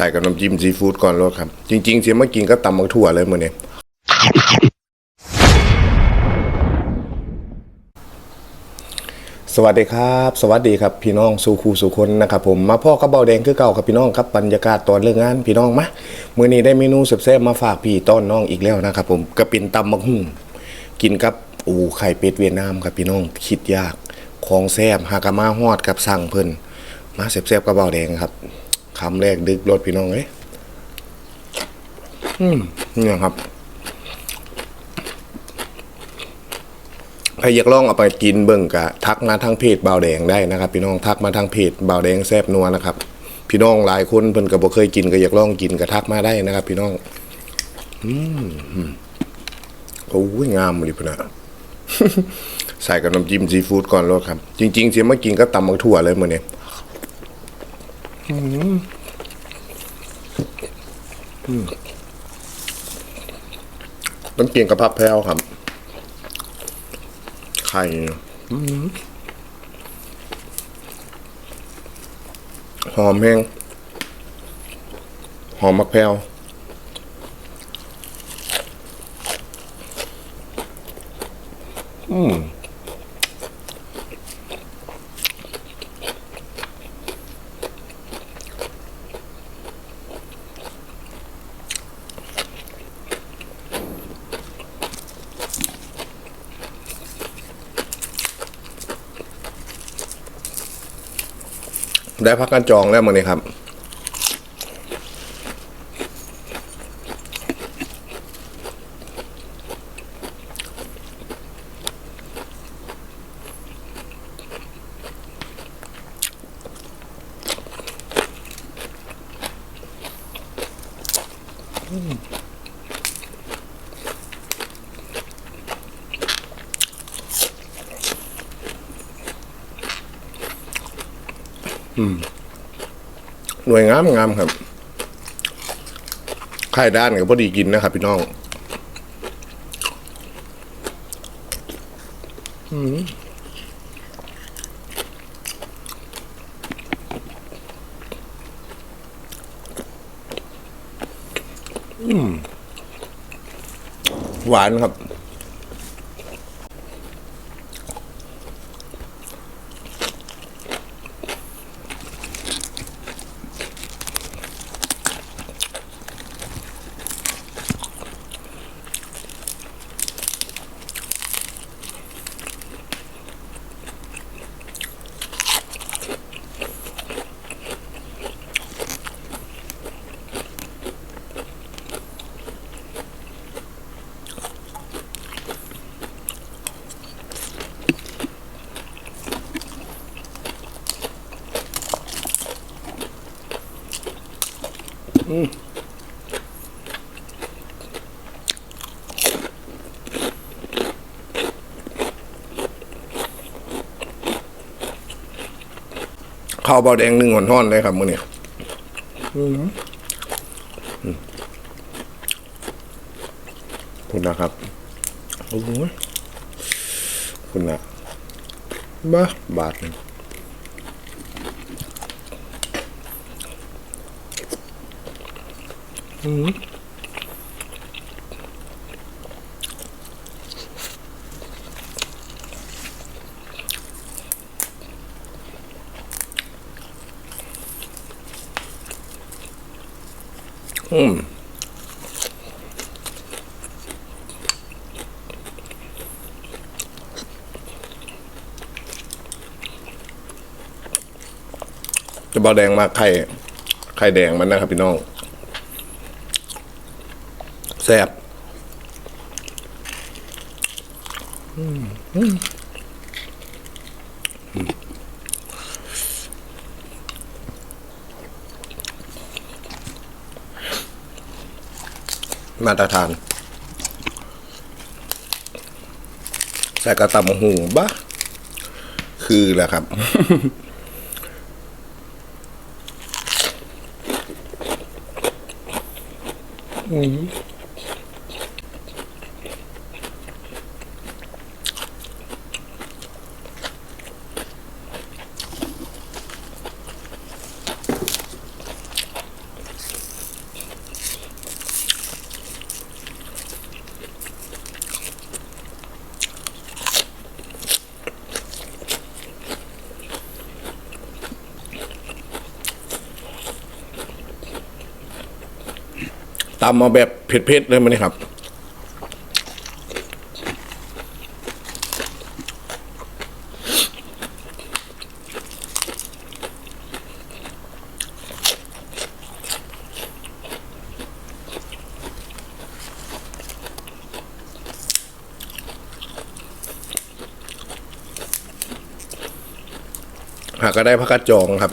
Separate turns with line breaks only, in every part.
ใส่กับน้ำจิ้มซีฟู้ดก่อนรสครับ จริง ๆ เสียเมากินก็ตำมักถั่วเลยมื้อนี้สวัสดีครับ สวัสดีครับพี่น้องสู่ครูสู่คนนะครับผมมาพ่อกระเบาแดงคือเก่าครับพี่น้องครับบรรยากาศตอนเลิกงานพี่น้องมามื้อนี้ได้เมนูแซ่บๆมาฝากพี่ต้อนน้องอีกแล้วนะครับผมก็เป็นตำมักหุ่งกินกับอูไข่เป็ดเวียดนามครับพี่น้องคิดยากของแซ่บหากะมาฮอดกับสั่งเพิ่นมาแซ่บๆกระเบาแดงครับ คำแรกดึกรถพี่น้องเอ้ยอืมเนี่ยครับใครอยากลองเอาไปกินเบิ่งกะทักมาทางเพจบ่าวแดงได้นะครับ พี่น้องทักมาทางเพจบ่าวแดงแซบนัวนะครับ พี่น้องหลายคนเพิ่นก็บ่เคยกินก็อยากลองกินก็ทักมาได้นะครับ พี่น้อง อืมอืมโอ้ยงามเลยพุ่นน่ะใส่กับน้ำจิ้มซีฟู้ดก่อนรสครับ จริงๆเสียมากินก็ตำมักถั่วเลยมื้อนี้ อืมอืมต้องกินกับผักแพรวครับ ไข่อื้อหือหอมแห้งหอมมะแพร้าวอืม ได้พักการจองแล้วมื้อนี้ครับ หน่วยงามงามครับไข่ด้านกับพอดีกินนะครับพี่น้องอืมอืมหวานครับ ข้าวเบาแดงหนึ่งหอนท่อนเลยครับมือนี้คุณนะครับโอ้ยคุณนะบ้าบาทหนึ่งอืม อืมจะบาแดงมากไข่ไข่แดงมันนะครับ พี่น้องแซ่บมาตรฐานใส่กระตำหูบะคือแหละครับ อ มาแบบเผ็ดๆเลยมันนี่ครับหากก็ได้พักกระจองครับ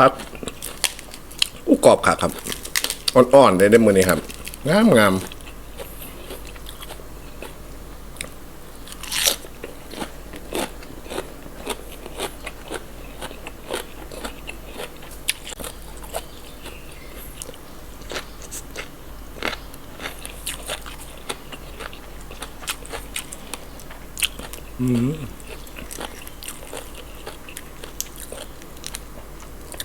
พักอู้ก รอบขาครับ อ่อนๆได้ได้มือนี้ครับ งามงาม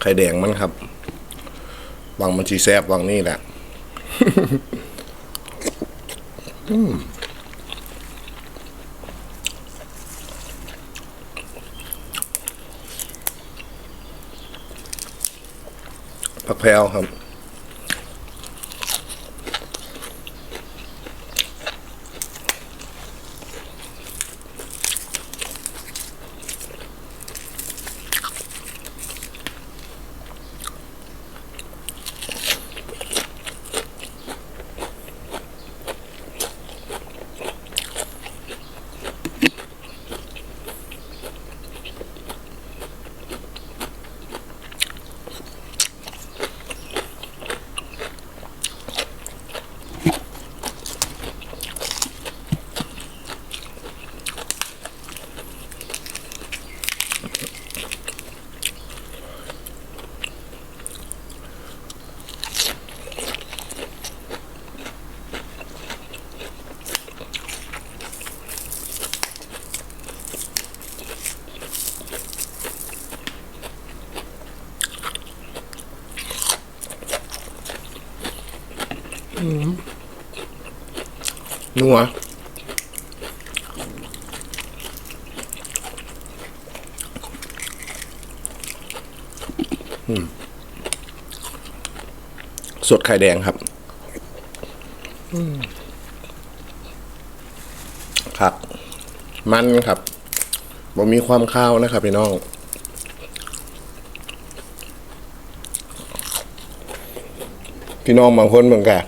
ไข่แดงมันครับ วางมันชีแซบวางนี่แหละผักแพลวครับ นัวสดไข่แดงครับครับ มันครับบ่มีความข้าวนะครับพี่น้องพี่น้องบางคนเหมือนกัน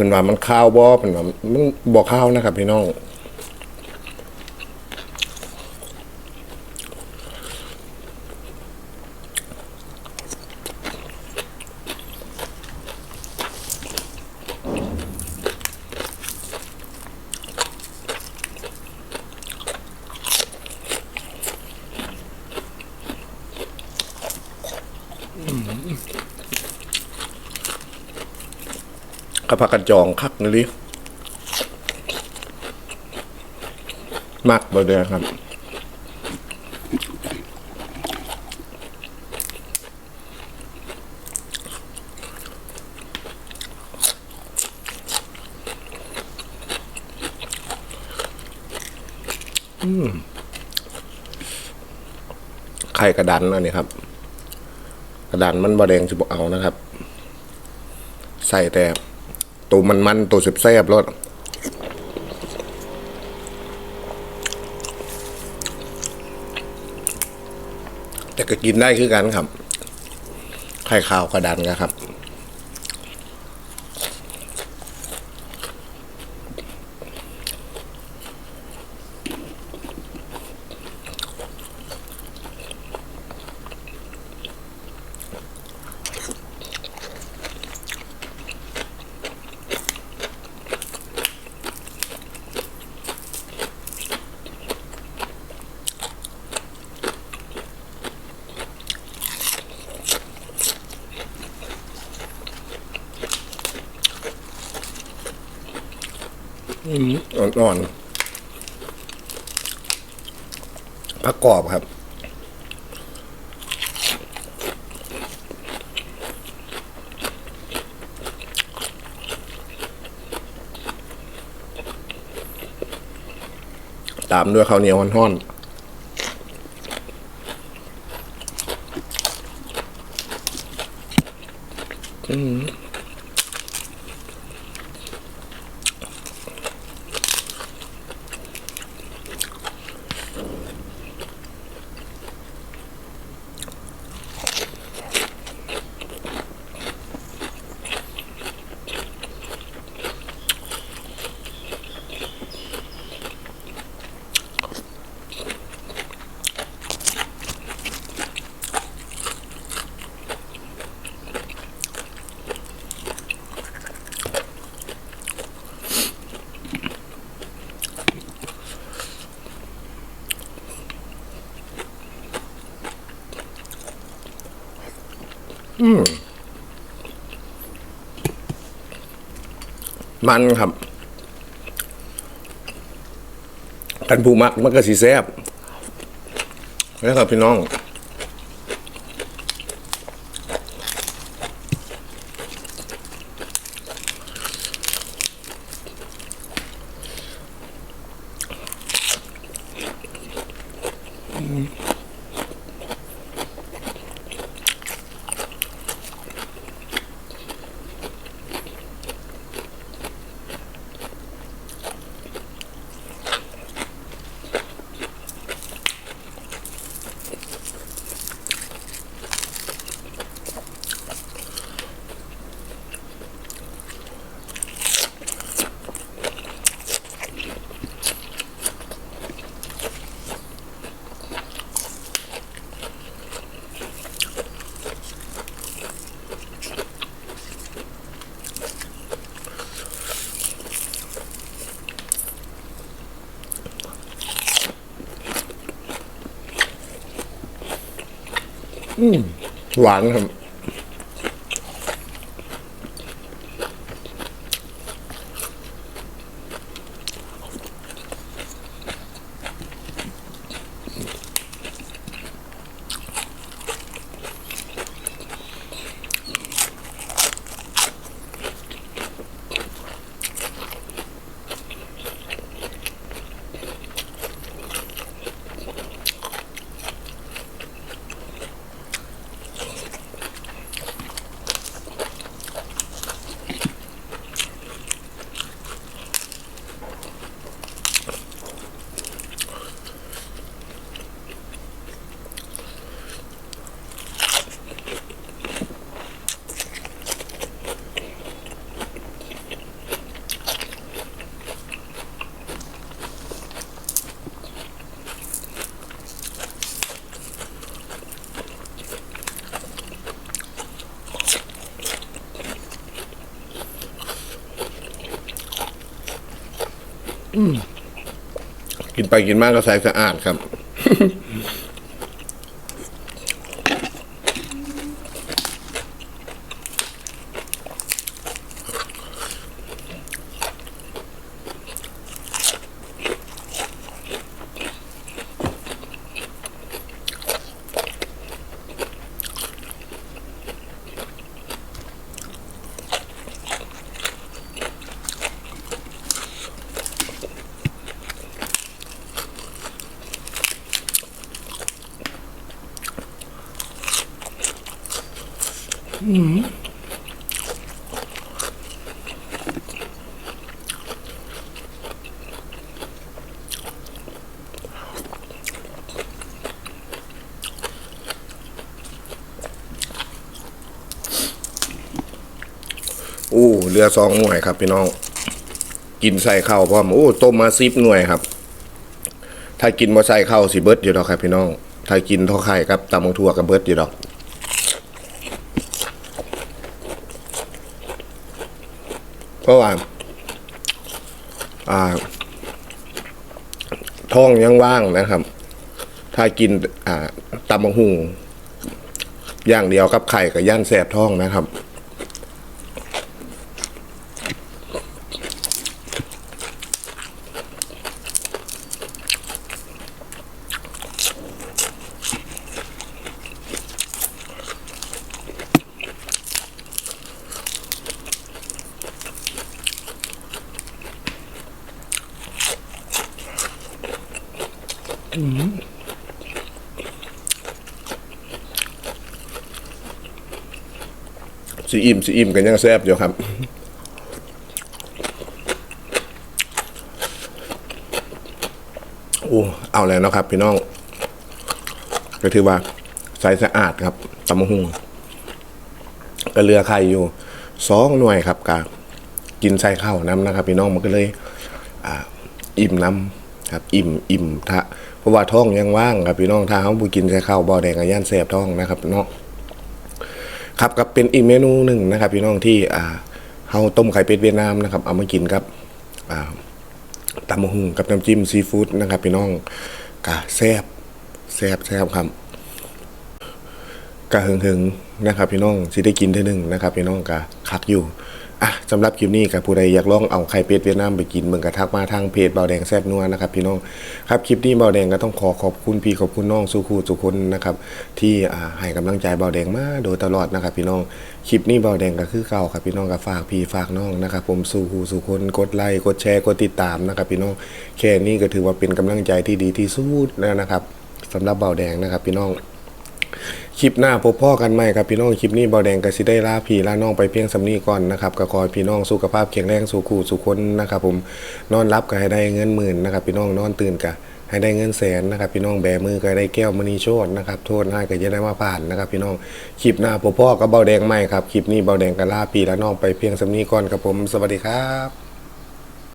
เพิ่นว่ามันข้าวบ่เพิ่นว่ามันบ่ข้าวนะครับพี่น้อง กระ พักกระจองคักนี่ลิมักบ่เด้อครับไข่กระดันอันนี้ครับ กระดานมันบะแดงจะบอกเอานะครับ ใส่แต่ ตัวมันมันตัวแซ่บๆรสแต่ก็กินได้คือกันครับไข่ขาวกระดานนะครับ อ่อนๆผักกรอบครับ ตามด้วยข้าวเหนียวห้อนๆอืม มันครับกันผู้มักมันก็สีแซบนะครับพี่น้อง หวานครับ ไปกินมากก็ใส่สะอาดครับ อู้ เรือสองหน่วยครับพี่น้อง กินใส่ข้าวพร้อมโอ้ต้มมาซิบหน่วยครับ ถ้ากินมาใส่ข้าวสิเบิร์ดอยู่ดอกครับพี่น้อง ถ้ากินท่าไข่ครับตำมังทั่วกับเบิร์ดอยู่ดอกเพราะว่าอ่าท้องยังว่างนะครับ ถ้ากินอ่าตำมังหุงอย่างเดียวกับไข่กับย่านแสบท้องนะครับ สีอิ่มสีอิ่มกันยังแซ่บอยู่ครับโอ้เอาแล้วนะครับ พี่น้อง ก็ถือว่าใสสะอาดครับตำมะฮุงก็เหลือไข่อยู่สองหน่วยครับกะกินใส่ข้าวน้ำนะครับ พี่น้องมันก็เลยออิ่มน้ำครับ อิ่มอิ่มทะเพราะว่าท้องยังว่างครับพี่น้องถ้าเขาบุกินใส่ข้าวบ่อแดงกับย่านแสบท้องนะครับเนาะ ครับก็เป็นอีกเมนูหนึ่งนะครับ พี่น้องที่อ่าเฮาต้มไข่เป็ดเวียดนามนะครับเอามากินครับอ่าตำมะฮุงกับน้ำจิ้มซีฟู้ดนะครับ พี่น้องกะแซบแซบแซบครับกะหึงหึงนะครับ พี่น้องสิได้กินที่หนึ่งนะครับ พี่น้องกะคักอยู่ อะสำหรับคลิปนี้กับผู้ใดอยากลองเอาไข่เป็ดเวียดนามไปกินเมืองกระทักมาทางเพจเบาแดงแซ่บนัวนะครับพี่น้องครับคลิปนี้เบาแดงก็ต้องขอขอบคุณพี่ขอบคุณน้องสุขูสุคนนะครับที่อ่าให้กำลังใจเบาแดงมาโดยตลอดนะครับพี่น้องคลิปนี้เบาแดงก็คือเก่าครับพี่น้องก็ฝากพี่ฝากน้องนะครับผมสู่หูสู่คนกดไลค์กดแชร์กดติดตามนะครับพี่น้องแค่นี้ก็ถือว่าเป็นกำลังใจที่ดีที่สุดแล้วนะครับสำหรับเบาแดงนะครับพี่น้อง คลิปหน้าพบพ่อกันใหม่ครับพี่น้องคลิปนี้เบาแดงกสิได้ล่าพี่าน้องไปเพียงสำนีก่อนนะครับก็ขอพี่น้องสุขภาพแข็งแรงสุขูสุขคนนะครับผมนอนรับก็ให้ได้เงินหมื่นนะครับพี่น้องนอนตื่นก็ให้ได้เงินแสนนะครับพี่น้องแบมือก็ให้ได้แก้วมณีโชตนะครับโทษให้ก็จะได้มาผ่านนะครับพี่น้องคลิปหน้าพบพ่อกับเบาแดงใหม่ครับคลิปนี้เบาแดงก็ล่าพี่าน้องไปเพียงสำนีก่อนครับผมสวัสดีครับ